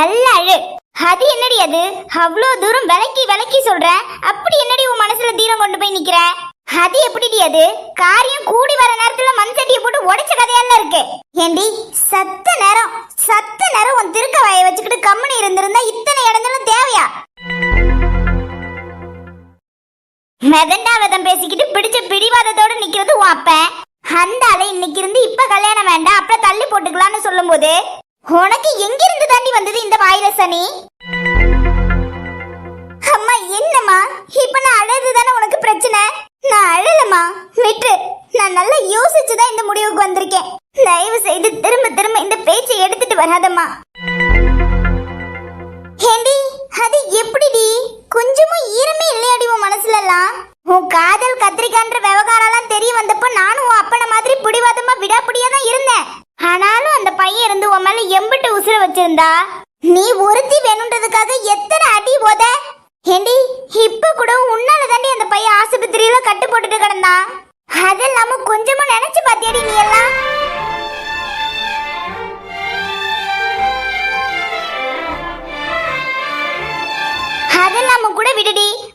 நல்லா அழு. அது என்னடி அது? அவ்வளோ தூரம் விலக்கி விலக்கி சொல்ற? அப்படி என்னடி உன் மனசுல தீரம் கொண்டு போய் நிக்கிற? அது எப்படிடி அது? காரியம் கூடி வர நேரத்துல மண் சட்டியை போட்டு உடைச்ச கதையெல்லாம் இருக்கு. ஏண்டி சத்த நேரம் சத்த நேரம் உன் திருக்க வாயை வச்சுக்கிட்டு கம்மனி இருந்திருந்தா இத்தனை இடங்களும் தேவையா? மெதண்டா விதம் பேசிக்கிட்டு பிடிச்ச பிடிவாதத்தோட நிக்கிறது உன் அப்ப. அந்த அலை இன்னைக்கு இருந்து இப்ப கல்யாணம் வேண்டாம் அப்புறம் தள்ளி போட்டுக்கலாம்னு சொல்லும்போது உனக்கு எங்கிருந்து தாண்டி வந்தது இந்த வைரஸ் சனி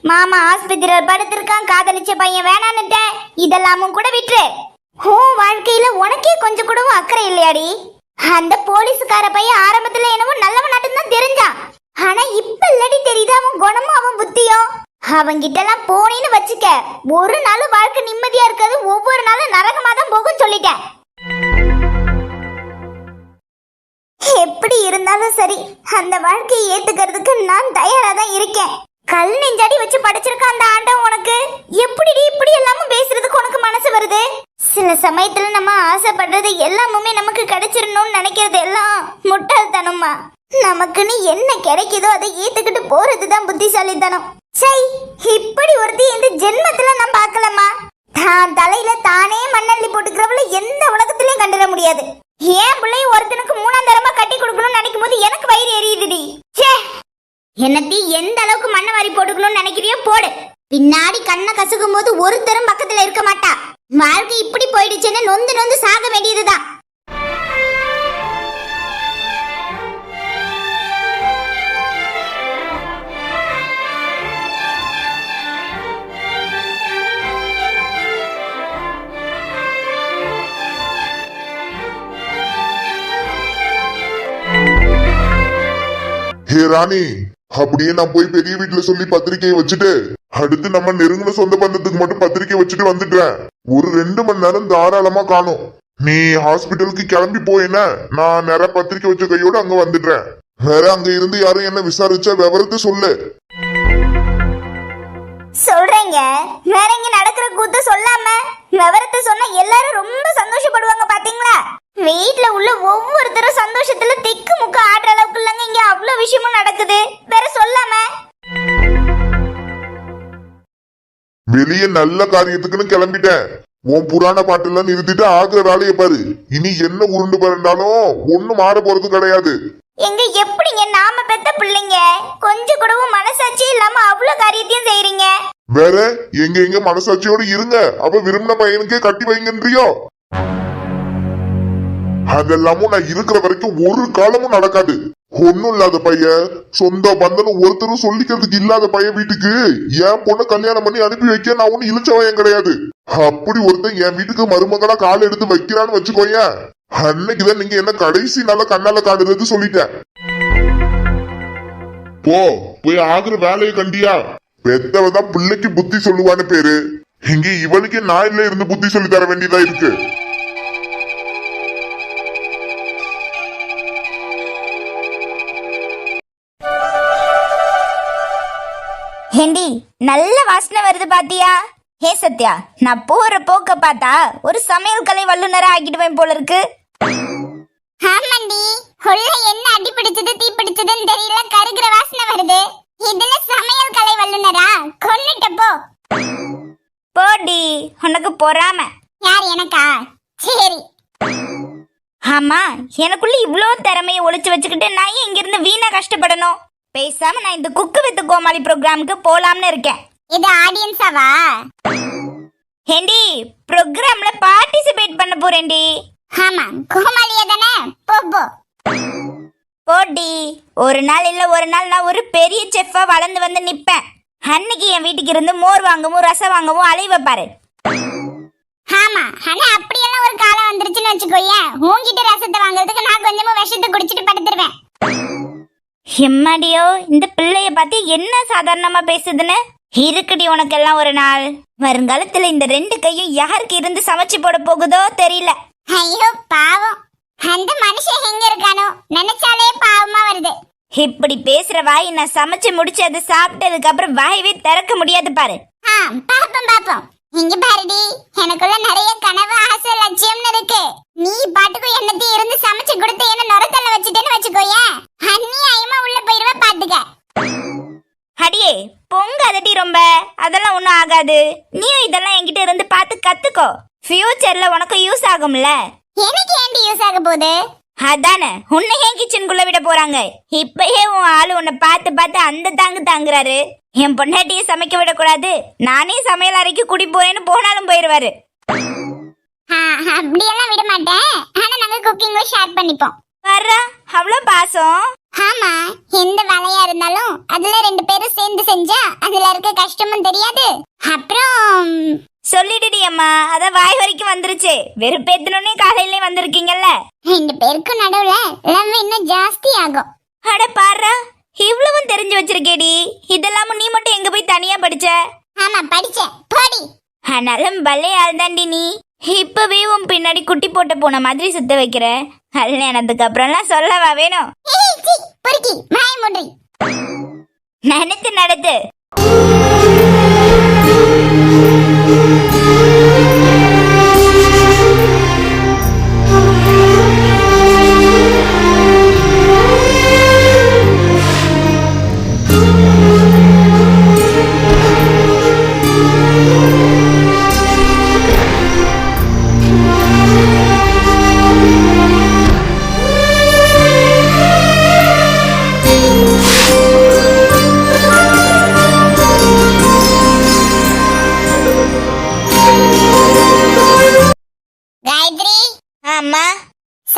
மாமா ஆஸ்பத்திரியில் படுத்திருக்கான் காதலிச்ச பையன் வேணான்னுட்டேன் இதெல்லாமும் கூட விட்டுரு. உன் வாழ்க்கையில உனக்கே கொஞ்சம் கூடவும் அக்கறை இல்லையாடி. அந்த போலீஸ்கார பையன் ஆரம்பத்துல என்னவோ நல்லவன் தான் தெரிஞ்சான். ஆனா இப்ப இல்லடி தெரியுது அவன் குணமும் அவன் புத்தியும்? அவங்கிட்ட எல்லாம் போனேன்னு வச்சுக்க. ஒரு நாள் வாழ்க்கை நிம்மதியா இருக்காது ஒவ்வொரு நாளும் நரகமா தான் போகும் சொல்லிட்டேன். எப்படி இருந்தாலும் சரி அந்த வாழ்க்கையை ஏத்துக்கிறதுக்கு நான் தயாரா தான் இருக்கேன். கல் நெஞ்சாடி வச்சு படைச்சிருக்க அந்த ஆண்டம் உனக்கு? எப்படி இப்படி எல்லாமும் பேசுறதுக்கு உனக்கு மனசு வருது? சில சமயத்துல நம்ம ஆசைப்படுறது எல்லாமுமே நமக்கு கிடைச்சிடணும்னு நினைக்கிறது எல்லாம் முட்டாள்தனமா? நமக்குன்னு என்ன கிடைக்குதோ அதை ஏத்துக்கிட்டு போறதுதான் புத்திசாலித்தனம். சை இப்படி ஒருத்தி இந்த ஜென்மத்துல நான் பார்க்கலம்மா. தான் தலையில தானே மண்ணள்ளி போட்டுக்கிறவள எந்த உலகத்திலயும் கண்டுட முடியாது. ஏன் பிள்ளை ஒருத்தனுக்கு மூணாம் தரமா கட்டி கொடுக்கணும்னு நினைக்கும் போது எனக்கு வயிறு எரியுதுடி. ச்சே என்னத்தி எந்த அளவுக்கு மண்ணை வாரி போட்டுக்கணும்னு நினைக்கிறியோ போடு. பின்னாடி கண்ணை கசுக்கும் போது ஒருத்தரும் பக்கத்துல இருக்க மாட்டா. வாழ்க்கை இப்படி போயிடுச்சுன்னு நொந்து நொந்து சாக வேண்டியதுதான். ஹே ராணி அப்படியே நான் போய் பெரிய வீட்டுல சொல்லி பத்திரிக்கையை வச்சுட்டு அடுத்து நம்ம நெருங்கின சொந்த பந்தத்துக்கு மட்டும் பத்திரிக்கை வச்சுட்டு வந்துடுறேன் ஒரு ரெண்டு மணி நேரம் தாராளமா காணும். நீ ஹாஸ்பிட்டலுக்கு கிளம்பி போயின நான் நிறைய பத்திரிக்கை வச்ச கையோட அங்க வந்துடுறேன் வேற அங்க இருந்து யாரும் என்ன விசாரிச்சா விவரத்தை சொல்லு. சொல்றீங்க. வேற இங்க நடக்கிற கூத்து சொல்லாம விவரத்தை சொன்னா எல்லாரும் ரொம்ப சந்தோஷப்படுவாங்க பாத்தீங்களா? வீட்ல உள்ள ஒவ்வொருத்தரும் சந்தோஷத்துல திக்கு முக்கு ஆடுற அளவுக்கு இல்லங்க இங்க அவ்வளவு விஷயமும் நடக்குது. வேற சொல்லாம. வெளியே நல்ல காரியத்துக்குன்னு கிளம்பிட்டேன் உன் புராண பாட்டெல்லாம் நிறுத்திட்டு ஆகுற வேலையை பாரு. இனி என்ன உருண்டு பரண்டாலும் ஒண்ணும் மாற போறது கிடையாது. எங்க எப்படிங்க நாம பெத்த பிள்ளைங்க? கொஞ்சம் கூடவும் மனசாட்சி இல்லாம அவ்வளவு காரியத்தையும் செய்றீங்க. வேற எங்க எங்க மனசாட்சியோட இருங்க. அப்ப விரும்பின பையனுக்கே கட்டி வைங்கன்றியோ? அதெல்லாமும் நான் இருக்கிற வரைக்கும் ஒரு காலமும் நடக்காது. ஒண்ணும் இல்லாத பையன் சொந்த பந்தனும் ஒருத்தரும் சொல்லிக்கிறதுக்கு இல்லாத பையன் வீட்டுக்கு என் பொண்ணு கல்யாணம் பண்ணி அனுப்பி வைக்க நான் ஒண்ணு இழிச்சவன் கிடையாது. அப்படி ஒருத்தன் என் வீட்டுக்கு மருமகனா கால் எடுத்து வைக்கிறான்னு வச்சுக்கோயேன் அன்னைக்குதான் நீங்க என்ன கடைசி நாள கண்ணால காடுறது சொல்லிட்டேன். போ போய் ஆகுற வேலையை கண்டியா? பெத்தவன் தான் பிள்ளைக்கு புத்தி சொல்லுவான்னு பேரு. இங்க இவனுக்கு இல்ல இருந்து புத்தி சொல்லி தர வேண்டியதா இருக்கு. ஹெண்டி நல்ல வாசனை வருது பாத்தியா? ஹே சத்யா நான் போற போக்க பார்த்தா ஒரு சமையல் கலை வல்லுநரா ஆகிடுவேன் போல இருக்கு. ஆமாண்டி உள்ள என்ன அடி பிடிச்சது தீ பிடிச்சதுன்னு தெரியல கருகிற வாசனை வருது. இதுல சமையல் கலை வல்லுநரா? கொன்னுட்ட போ. போடி உனக்கு பொறாம. யார் எனக்கா? சரி. ஆமா எனக்குள்ள இவ்ளோ திறமையை ஒளிச்சு வச்சுக்கிட்டு நான் ஏன் இங்கிருந்து வீணா கஷ்டப்படணும்? பேசாம நான் இந்த குக்கு வித் கோமாளி ப்ரோக்ராமுக்கு போலாம்னு இருக்கேன். இது ஆடியன்ஸாவா ஹேண்டி ப்ரோக்ராம்ல பார்ட்டிசிபேட் பண்ண போறேன்டி. ஆமா கோமாளியா தானே? போ போ. போடி ஒரு நாள் இல்ல ஒரு நாள் நான் ஒரு பெரிய செஃப்பா வளர்ந்து வந்து நிப்பேன். அன்னைக்கு என் வீட்டுக்கு இருந்து மோர் வாங்கவும் ரசம் வாங்கவும் அலைவ பாரு. ஆமா ஆனா அப்படியெல்லாம் ஒரு காலம் வந்துருச்சுன்னு வச்சுக்கோயேன். உன்கிட்ட ரசத்தை வாங்குறதுக்கு நான் கொஞ்சமும் விஷத்தை குடிச்சிட்டு படுத்துருவேன். எம்மாடியோ இந்த பிள்ளைய பார்த்து என்ன சாதாரணமா பேசுதுன்னு? இருக்குடி உனக்கெல்லாம் ஒரு நாள். வருங்காலத்துல இந்த ரெண்டு கையும் யாருக்கு இருந்து சமைச்சு போட போகுதோ தெரியல. ஐயோ பாவம். அந்த மனுஷன் எங்க இருக்கானோ? நினைச்சாலே பாவமா வருது. இப்படி பேசுற வாய் நான் சமைச்சு முடிச்சு அதை சாப்பிட்டதுக்கு அப்புறம் வாயவே திறக்க முடியாது பாரு. பாப்போம் பாப்போம் இங்க பாருடி எனக்குள்ள நிறைய கனவு ஆசை லட்சியம்னு இருக்கு. நீ பாட்டுக்கு என்னத்தையும் இருந்து சமைச்சு கொடுத்து என்ன நுரத்தல்ல வச்சுட்டேன்னு வச்சுக்கோயேன் அந்நியாயமா உள்ள போயிருவ பாத்துக்க. அடியே பொங்காதடி ரொம்ப. அதெல்லாம் ஒன்றும் ஆகாது. நீயும் இதெல்லாம் என்கிட்ட இருந்து பார்த்து கத்துக்கோ. ஃபியூச்சர்ல உனக்கு யூஸ் ஆகும்ல. எனக்கு ஏண்டி யூஸ் ஆக போகுது? அதானே உன்னை ஏன் கிச்சனுக்குள்ள விட போறாங்க? இப்பயே உன் ஆளு உன்னை பார்த்து பார்த்து அந்த தாங்கு தாங்குறாரு. என் பொண்டாட்டியை சமைக்க விடக்கூடாது. நானே சமையல் அறைக்கு குடி போறேன்னு போனாலும் போயிருவாரு. அப்படியெல்லாம் விட மாட்டேன். ஆனா நாங்க குக்கிங்ல ஷேர் பண்ணிப்போம். வர்றா அவ்வளோ பாசம். ஆமா எந்த வேலையா இருந்தாலும் அதுல ரெண்டு பேரும் சேர்ந்து செஞ்சா அதுல இருக்க கஷ்டமும் தெரியாது. அப்புறம் சொல்லிடுடி அம்மா. அதான் வாய் வரைக்கும் வந்துருச்சு. வெறுப்பேத்தனே காலையிலே வந்திருக்கீங்கல்ல. ரெண்டு பேருக்கும் நடுவுல லவ் இன்னும் ஜாஸ்தி ஆகும். அட பாருடா இவ்வளவும் தெரிஞ்சு வச்சிருக்கேடி. இதெல்லாம நீ மட்டும் எங்க போய் தனியா படிச்ச? ஆமா படிச்சேன். போடி. ஆனாலும் பல்லே ஆள்தாண்டி நீ. இப்பவே உன் பின்னாடி குட்டி போட்ட போன மாதிரி சுத்த வைக்கிற. கல்யாணத்துக்கு அப்புறம்லாம் சொல்லவா வேணும்? பொறுக்கி மாய நினைத்து நடத்து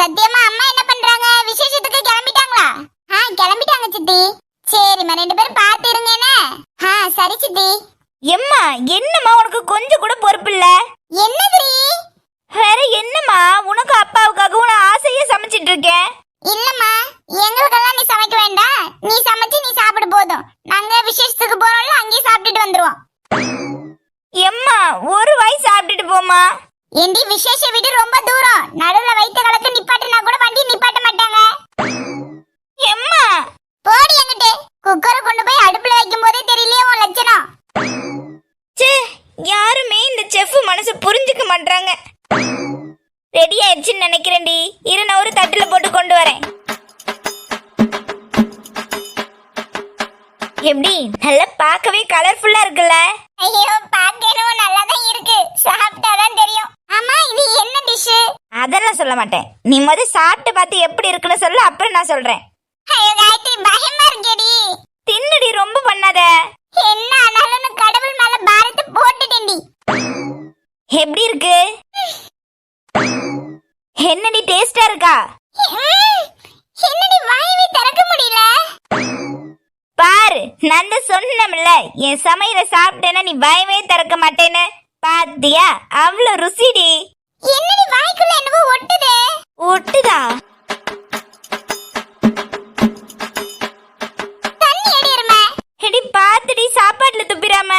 சத்தியமா அம்மா என்ன பண்றாங்க? விசேஷத்துக்கு கிளம்பிட்டாங்களா? ஆ கிளம்பிட்டாங்க சித்தி. சரிம்மா ரெண்டு பேரும் பார்த்து இருங்க என்ன? ஆ சரி சித்தி. எம்மா என்னம்மா உனக்கு கொஞ்சம் கூட பொறுப்பு இல்ல? என்னதுரி வேற என்னம்மா உனக்கு அப்பாவுக்காகவும் நான் ஆசையா சமைச்சிட்டு இருக்கேன் இல்லம்மா எங்களுக்கெல்லாம் நீ சமைக்க வேண்டாம். நீ சமைச்சு நீ சாப்பிடு போதும். நாங்க விசேஷத்துக்கு போறோம்ல அங்கேயே சாப்பிட்டுட்டு வந்துருவோம். எம்மா ஒரு வாய் சாப்பிட்டுட்டு போமா ஏண்டி விசேஷ வீடு ரொம்ப தூரம். நடுவுல வைத்த காலத்து நிப்பாட்டினா கூட வண்டி நிப்பாட்ட மாட்டாங்க. எம்மா? போடி எங்கிட்டு குக்கரை கொண்டு போய் அடுப்புல வைக்கும் போதே தெரியலையே உன் லட்சணம். ச்சே யாருமே இந்த செஃப் மனசு புரிஞ்சுக்க மாட்டாங்க ரெடி ஆயிடுச்சுன்னு நினைக்கிறேன்டி. இரு நான் ஒரு தட்டுல போட்டு கொண்டு வரேன். எப்படி நல்லா பார்க்கவே கலர்ஃபுல்லா இருக்குல்ல? ஐயோ பாக்கணும் நல்லா தான் இருக்கு. சாப்பிட்டாதான் தெரியும். ஆமா இது என்ன டிஷ் அதெல்லாம் சொல்ல மாட்டேன். நீ முத சாப்பிட்டு பார்த்து எப்படி இருக்குன்னு சொல்லு அப்புறம் நான் சொல்றேன். ஐயோ காயத்ரி பயமா இருக்கேடி. தின்னுடி ரொம்ப பண்ணாத. என்ன ஆனாலும் கடவுள் மேல பாரத்தை போட்டுட்டேன்டி. எப்படி இருக்கு? என்னடி டேஸ்டா இருக்கா? என்னடி வாயவே திறக்க முடியல? பாரு நான் சொன்னேன்ல என் சமையல சாப்பிட்டேன்னா நீ பயமே திறக்க மாட்டேன்னு. பாத்தியா? அவ்வளவு ருசிடி. என்னடி வாய்க்குள்ள என்னவோ ஒட்டுது. ஒட்டுதா? தண்ணி இருமே எடி பாத்துடி சாப்பாட்டுல துப்பிராம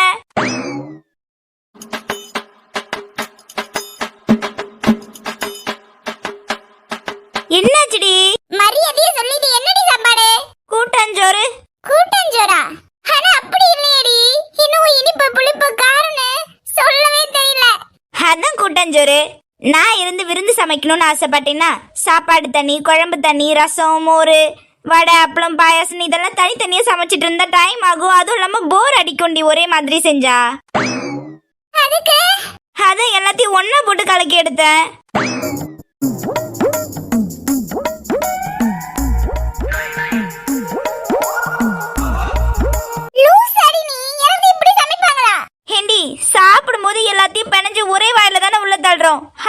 கூட்டாஞ்சோறு நான் இருந்து விருந்து சமைக்கணும்னு ஆசைப்பட்டேன்னா சாப்பாடு தண்ணி குழம்பு தண்ணி ரசம் மோர் வடை அப்பளம் பாயாசம் இதெல்லாம் தனித்தனியா சமைச்சிட்டு இருந்தா டைம் ஆகும். அதுவும் இல்லாம போர் அடிக்கும்டி ஒரே மாதிரி செஞ்சா. அதான் எல்லாத்தையும் ஒண்ணா போட்டு கலக்கி எடுத்தேன்.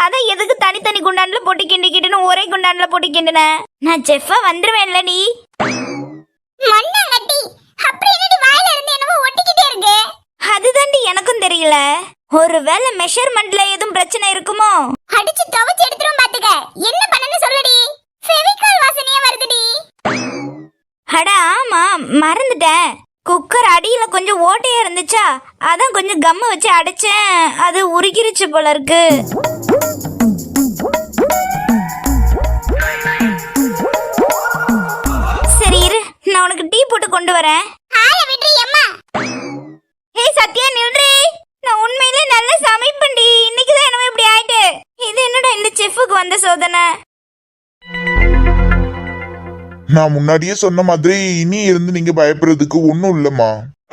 அதான் எதுக்கு தனித்தனி குண்டான்ல போட்டு கிண்டிக்கிட்டுன்னு ஒரே குண்டான்ல போட்டு கிண்டின? நான் என்னமோ ஒட்டிக்கிட்டே இருக்கு? அதுதாண்டி எனக்கும் தெரியல. ஒருவேளை மெஷர்மெண்ட்ல எதுவும் பிரச்சனை இருக்குமோ? அடிச்சு துவைச்சு எடுத்துரும் பாத்துக்க. என்ன பண்ணனு சொல்லுடி. ஃபெவிகால் வாசனையா வருதுடி. அட ஆமா மறந்துட்டேன். குக்கர் அடியில கொஞ்சம் ஓட்டையா இருந்துச்சா? அதான் கொஞ்சம் கம்ம வச்சு அடைச்சேன். அது உருகிருச்சு போல இருக்கு. சரி இரு நான் உனக்கு டீ போட்டு கொண்டு வரேன். ஏய் சத்யா நில்றி. நான் உண்மையிலே நல்ல சமைப்பண்டி இன்னைக்கு தான் என்னமோ இப்படி ஆயிட்டு. இது என்னடா இந்த செஃப்புக்கு வந்த சோதனை? நான் முன்னாடியே சொன்ன மாதிரி இனி இருந்து நீங்க பயப்படுறதுக்கு ஒன்றும் இல்லம்மா.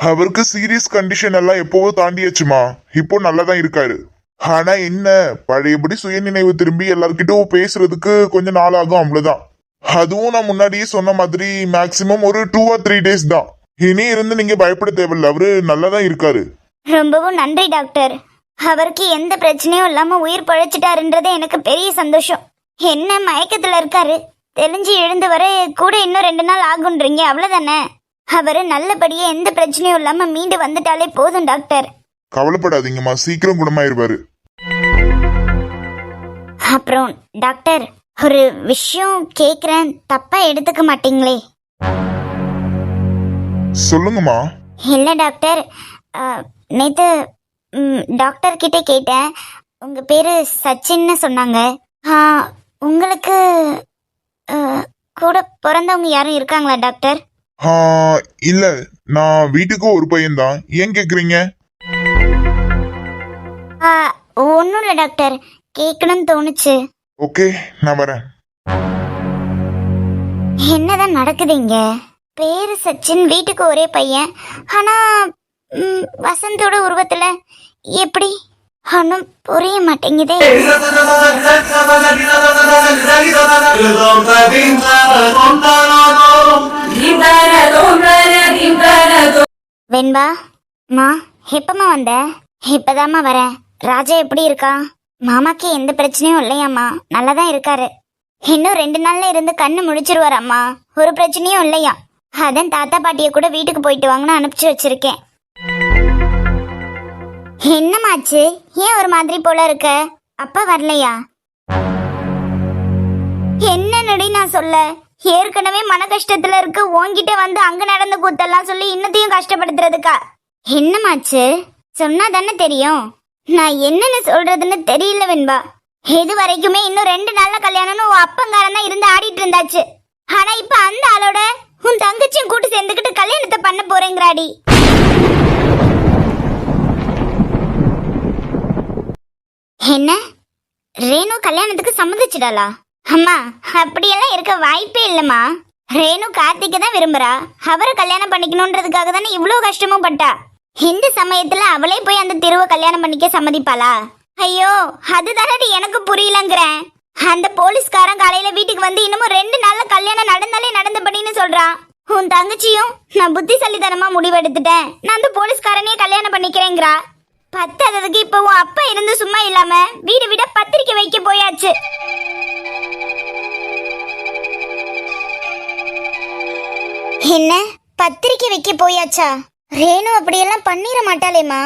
அவருக்கு சீரியஸ் கண்டிஷன் எல்லாம் எப்பவோ தாண்டியாச்சுமா இப்போ நல்லா தான் இருக்காரு. ஆனா என்ன பழையபடி சுயநினைவு திரும்பி எல்லார்கிட்டயும் பேசுறதுக்கு கொஞ்சம் நாள் ஆகும் அவ்வளவுதான். அதுவும் நான் முன்னாடியே சொன்ன மாதிரி மேக்சிமம் ஒரு டூ ஆர் த்ரீ டேஸ் தான். இனி இருந்து நீங்க பயப்பட தேவையில்ல அவரு நல்லா தான் இருக்காரு. ரொம்பவும் நன்றி டாக்டர். அவருக்கு எந்த பிரச்சனையும் இல்லாம உயிர் பழைச்சிட்டாருன்றது எனக்கு பெரிய சந்தோஷம். என்ன மயக்கத்துல இருக்காரு? தெளிஞ்சு எழுந்து வர கூட இன்னும் ரெண்டு நாள் ஆகுன்றீங்க அவ்வளவுதானே? அவரு நல்லபடியா எந்த பிரச்சனையும் இல்லாம மீண்டு வந்துட்டாலே போதும் டாக்டர். கவலைப்படாதீங்கம்மா சீக்கிரம் குணமாயிருவாரு. அப்புறம் டாக்டர் ஒரு விஷயம் கேக்குறேன் தப்பா எடுத்துக்க மாட்டீங்களே? சொல்லுங்கம்மா. இல்ல டாக்டர். அஹ், நேத்து ம், டாக்டர் கிட்ட கேட்டேன். உங்க பேரு சச்சின்னு சொன்னாங்க. ஆ, உங்களுக்கு கூட பிறந்தவங்க யாரும் இருக்காங்களா டாக்டர்? ஆ, இல்ல. நான் வீட்டுக்கு ஒரு பையன்தான். ஏன் கேக்குறீங்க? ஒன்றும் இல்லை டாக்டர். கேட்கணும்னு தோணுச்சு. ஓகே நான் வரேன். என்னதான் நடக்குது இங்க? பேரு சச்சின் வீட்டுக்கு ஒரே பையன். ஆனா வசந்தோட உருவத்துல எப்படி ஒன்றும் புரிய மாட்டேங்குதே. வெண்பா மா எப்பமா வந்த? இப்பதாம்மா வரேன் ராஜா எப்படி இருக்கா? மாமாக்கு எந்த பிரச்சனையும் இல்லையாம்மா. நல்லா தான் இருக்காரு. இன்னும் ரெண்டு நாள்ல இருந்து கண்ணு முடிச்சிருவாராம்மா ஒரு பிரச்சனையும் இல்லையா? அதான் தாத்தா பாட்டிய கூட வீட்டுக்கு போயிட்டு வாங்கன்னு அனுப்பிச்சு வச்சிருக்கேன். என்னமாச்சு? ஏன் ஒரு மாதிரி போல இருக்க? அப்பா வரலையா? என்ன என்னடி நான் சொல்ல? ஏற்கனவே மன கஷ்டத்துல இருக்கு உன்கிட்ட வந்து அங்க நடந்த கூத்தெல்லாம் சொல்லி இன்னத்தையும் கஷ்டப்படுத்துறதுக்கா? என்னமாச்சு? சொன்னா தானே தெரியும். நான் என்னன்னு சொல்றதுன்னு தெரியல வெண்பா. இது வரைக்குமே இன்னும் ரெண்டு நாள்ல கல்யாணம்னு உன் அப்பங்காரன் தான் இருந்து ஆடிட்டு இருந்தாச்சு. ஆனா இப்ப அந்த ஆளோட உன் தங்கச்சியும் கூட்டு சேர்ந்துக்கிட்டு கல்யாணத்தை பண்ண போறேங்கிறாடி. என்ன? ரேணு கல்யாணத்துக்கு சம்மதிச்சிடாளா அம்மா அப்படியெல்லாம் இருக்க வாய்ப்பே இல்லம்மா. ரேணு கார்த்திக்க தான் விரும்புறா. அவரை கல்யாணம் பண்ணிக்கணுன்றதுக்காக தானே இவ்வளோ கஷ்டமும் பட்டா? இந்த சமயத்துல அவளே போய் அந்த தெருவை கல்யாணம் பண்ணிக்க சம்மதிப்பாளா? ஐயோ அதுதானடி எனக்கு புரியலங்கிறேன். அந்த போலீஸ்காரன் காலையில வீட்டுக்கு வந்து இன்னமும் ரெண்டு நாள்ல கல்யாணம் நடந்தாலே நடந்தபடின்னு சொல்றான். உன் தங்கச்சியும் நான் புத்திசாலித்தனமா முடிவெடுத்துட்டேன். நான் அந்த போலீஸ்காரனையே கல்யாணம் பண்ணிக்கிறேங்கிறா. பத்தாததுக்கு இப்ப உன் அப்பா இருந்து சும்மா இல்லாம வீடு வீட பத்திரிக்கை வைக்க போயாச்சு. என்ன? பத்திரிக்கை வைக்க போயாச்சா? ரேணு அப்படியெல்லாம் பண்ணிட மாட்டாளேம்மா.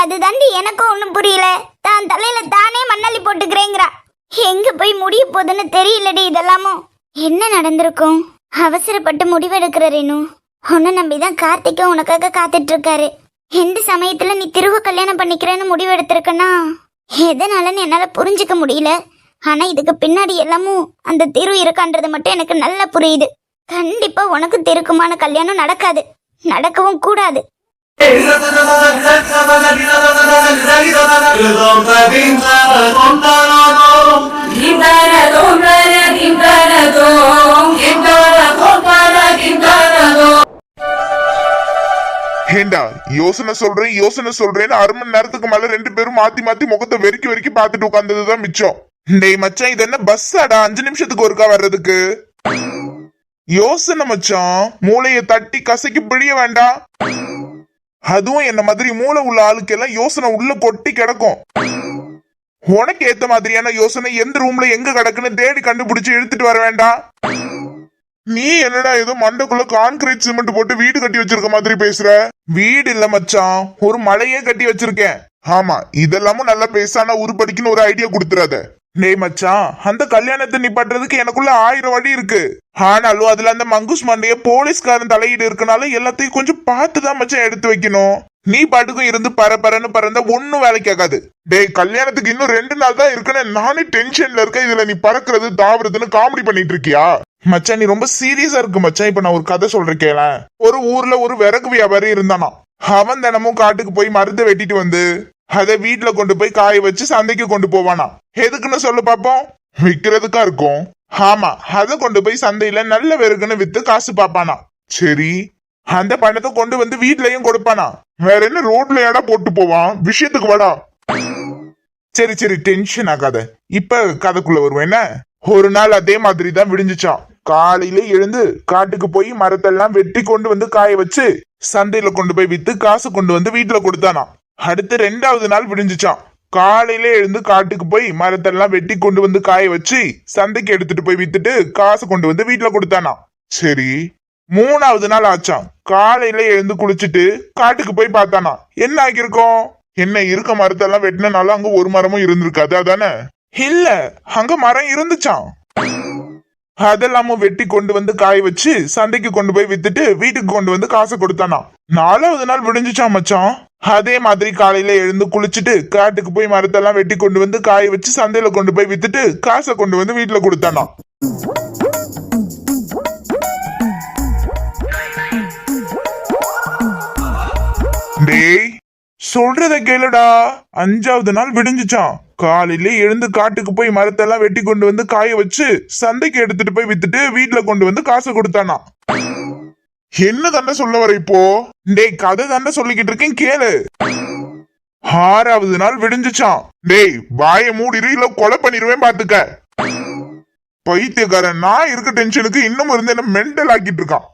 அதுதாண்டி எனக்கும் ஒண்ணும் புரியல. தான் தலையில தானே மண்ணள்ளி போட்டுக்கிறேங்கிறா. எங்க போய் முடிய போகுதுன்னு தெரியலடி இதெல்லாமும். என்ன நடந்திருக்கும்? அவசரப்பட்டு முடிவெடுக்கிற ரேணு. உன்னை நம்பிதான் கார்த்திகா உனக்காக காத்துட்டு இருக்காரு. எந்த சமயத்துல நீ திருவ கல்யாணம் பண்ணிக்கிறேன்னு முடிவெடுத்திருக்கனா எதனாலன்னு என்னால புரிஞ்சுக்க முடியல. ஆனா இதுக்கு பின்னாடி எல்லாமும் அந்த திரு இருக்கான்றது மட்டும் எனக்கு நல்லா புரியுது. கண்டிப்பா உனக்கு தெருக்குமான கல்யாணம் நடக்காது. நடக்கவும் கூடாது. ஏண்டா? யோசனை சொல்றேன் யோசனை சொல்றேன்னு அரை மணி நேரத்துக்கு மேல ரெண்டு பேரும் மாத்தி மாத்தி முகத்தை வெறிக்கி வெறிக்கி பார்த்துட்டு உட்கார்ந்ததுதான் மிச்சம். டேய் மச்சான் இது என்ன பஸ் ஆடா? அஞ்சு நிமிஷத்துக்கு ஒருக்கா வர்றதுக்கு? யோசனை மச்சான் மூளைய தட்டி கசக்கி பிழிய வேண்டாம் அதுவும் என்ன மாதிரி மூளை உள்ள ஆளுக்கெல்லாம் யோசனை உள்ள கொட்டி கிடக்கும். உனக்கு ஏத்த மாதிரியான யோசனை எந்த ரூம்ல எங்க கிடக்குன்னு தேடி கண்டுபிடிச்சு இழுத்துட்டு வர வேண்டாம். நீ என்னடா ஏதோ மண்டக்குள்ள கான்கிரீட் சிமெண்ட் போட்டு வீடு கட்டி வச்சிருக்க மாதிரி பேசுற? வீடு இல்ல மச்சான். ஒரு மலையே கட்டி வச்சிருக்கேன். ஆமா இதெல்லாமும் நல்லா பேசானா உருப்படிக்குன்னு ஒரு ஐடியா கொடுத்துறாத. டேய் மச்சான் அந்த கல்யாணத்தை நிப்பாட்டுறதுக்கு எனக்குள்ள ஆயிரம் வழி இருக்கு. ஆனாலும் அதுல அந்த மங்குஸ் மண்டைய போலீஸ்காரன் தலையீடு இருக்கனால எல்லாத்தையும் கொஞ்சம் பார்த்து தான் மச்சான் எடுத்து வைக்கணும். நீ பாட்டுக்கும் இருந்து பரபரன்னு பறந்தா ஒன்னும் வேலை கேட்காது டேய் கல்யாணத்துக்கு இன்னும் ரெண்டு நாள் தான் இருக்குன்னு நானே டென்ஷன்ல இருக்கேன். இதுல நீ பறக்குறது தாவறதுன்னு காமெடி பண்ணிட்டு இருக்கியா? மச்சான் நீ ரொம்ப சீரியஸா இருக்கு மச்சான். இப்ப நான் ஒரு கதை சொல்றேன் கேள. ஒரு ஊர்ல ஒரு விறகு வியாபாரி இருந்தானா? அவன் தினமும் காட்டுக்கு போய் மருந்து வெட்டிட்டு வந்து அதை வீட்டுல கொண்டு போய் காய வச்சு சந்தைக்கு கொண்டு போவானா? எதுக்குன்னு சொல்லு பாப்போம். விக்கிறதுக்கா இருக்கும். ஆமா அதை கொண்டு போய் சந்தையில நல்ல வெறுக்குன்னு வித்து காசு பாப்பானா? சரி. அந்த பணத்தை கொண்டு வந்து வீட்லயும் கொடுப்பானா? வேற என்ன ரோட்ல ஏடா போட்டு போவான்? விஷயத்துக்கு வாடா. சரி சரி டென்ஷன் ஆகாத. இப்ப கதைக்குள்ள வருவேன் என்ன? ஒரு நாள் அதே மாதிரி தான் விடிஞ்சிச்சான். காலையில எழுந்து காட்டுக்கு போய் மரத்தெல்லாம் வெட்டி கொண்டு வந்து காய வச்சு சந்தையில கொண்டு போய் வித்து காசு கொண்டு வந்து வீட்டுல கொடுத்தானாம் அடுத்து ரெண்டாவது நாள் விடிஞ்சுச்சான் காலையில எழுந்து காட்டுக்கு போய் மரத்தெல்லாம் வெட்டி கொண்டு வந்து காய வச்சு சந்தைக்கு எடுத்துட்டு போய் வித்துட்டு காசு கொண்டு வந்து வீட்டுல கொடுத்தானாம் சரி மூணாவது நாள் ஆச்சான் காலையில எழுந்து குளிச்சுட்டு காட்டுக்கு போய் பார்த்தானா. என்ன ஆகியிருக்கோம்? என்ன இருக்க மரத்தெல்லாம் வெட்டினாலும் அங்க ஒரு மரமும் இருந்திருக்காது அதானே? இல்ல அங்க மரம் இருந்துச்சான் அதெல்லாமும் வெட்டி கொண்டு வந்து காய வச்சு சந்தைக்கு கொண்டு போய் வித்துட்டு வீட்டுக்கு கொண்டு வந்து காசை கொடுத்தானா? நாலாவது நாள் விடிஞ்சுச்சான் மச்சான்? அதே மாதிரி காலையில எழுந்து குளிச்சுட்டு காட்டுக்கு போய் மரத்தெல்லாம் வெட்டி கொண்டு வந்து காய வச்சு சந்தையில கொண்டு போய் வித்துட்டு காசை கொண்டு வந்து வீட்டுல கொடுத்தானா? டேய் சொல்றத கேளுடா. அஞ்சாவது நாள் விடிஞ்சுச்சான் காலையில எழுந்து காட்டுக்கு போய் மரத்தெல்லாம் வெட்டி கொண்டு வந்து காய வச்சு சந்தைக்கு எடுத்துட்டு போய் வித்துட்டு வீட்டுல கொண்டு வந்து காசு கொடுத்தானா என்ன தண்டை சொல்ல வர இப்போ? டேய் கதை தண்டை சொல்லிக்கிட்டு இருக்கேன் கேளு. ஆறாவது நாள் விடிஞ்சுச்சான் டேய் வாய மூடிரு இல்ல கொலை பண்ணிருவேன் பாத்துக்க. பைத்தியக்காரன் நான் இருக்க டென்ஷனுக்கு இன்னும் இருந்து என்ன மென்டல் ஆக்கிட்டு இருக்கான்.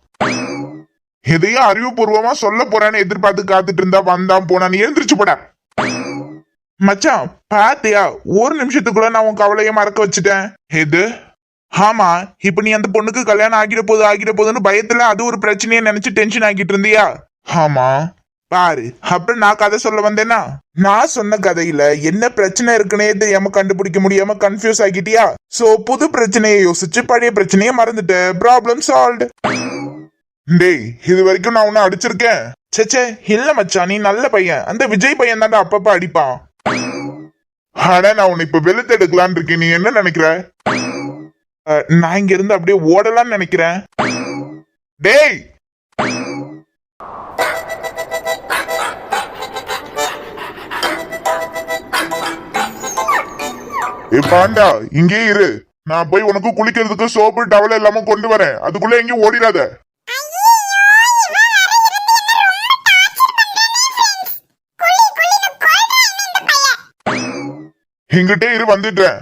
எதையும் அறிவுபூர்வமா சொல்ல போறான்னு எதிர்பார்த்து காத்துட்டு இருந்தா வந்தான் போனான்னு எழுந்திரிச்சு போட. மச்சான் பாத்தியா ஒரு நிமிஷத்துக்குள்ள நான் உன் கவலைய மறக்க வச்சுட்டேன். எது? ஆமா இப்ப நீ அந்த பொண்ணுக்கு கல்யாணம் ஆகிட போகுது ஆகிட போதுன்னு பயத்துல அது ஒரு பிரச்சனையை நினைச்சு டென்ஷன் ஆகிட்டு இருந்தியா? ஆமா. பாரு அப்புறம் நான் கதை சொல்ல வந்தேன்னா நான் சொன்ன கதையில என்ன பிரச்சனை இருக்குன்னே தெரியாம கண்டுபிடிக்க முடியாம கன்ஃபியூஸ் ஆகிட்டியா? சோ புது பிரச்சனையை யோசிச்சு பழைய பிரச்சனையை மறந்துட்ட ப்ராப்ளம் சால்வ் டேய் இது வரைக்கும் நான் உன்னை அடிச்சிருக்கேன். சேச்சே இல்ல மச்சான் நீ நல்ல பையன். அந்த விஜய் பையன் தாண்டா அப்பப்ப அடிப்பான். ஆனா நான் உன்னை இப்ப வெளுத்து எடுக்கலான் இருக்கேன். நீ என்ன நினைக்கிற? நான் இங்க இருந்து அப்படியே ஓடலாம்னு நினைக்கிறேன். டேய்! ஏ பாண்டா இங்கே இரு. நான் போய் உனக்கு குளிக்கிறதுக்கு சோப்பு டவல் எல்லாமே கொண்டு வரேன். அதுக்குள்ள எங்கேயும் ஓடிடாத. எங்கிட்டே இரு வந்துட்டேன்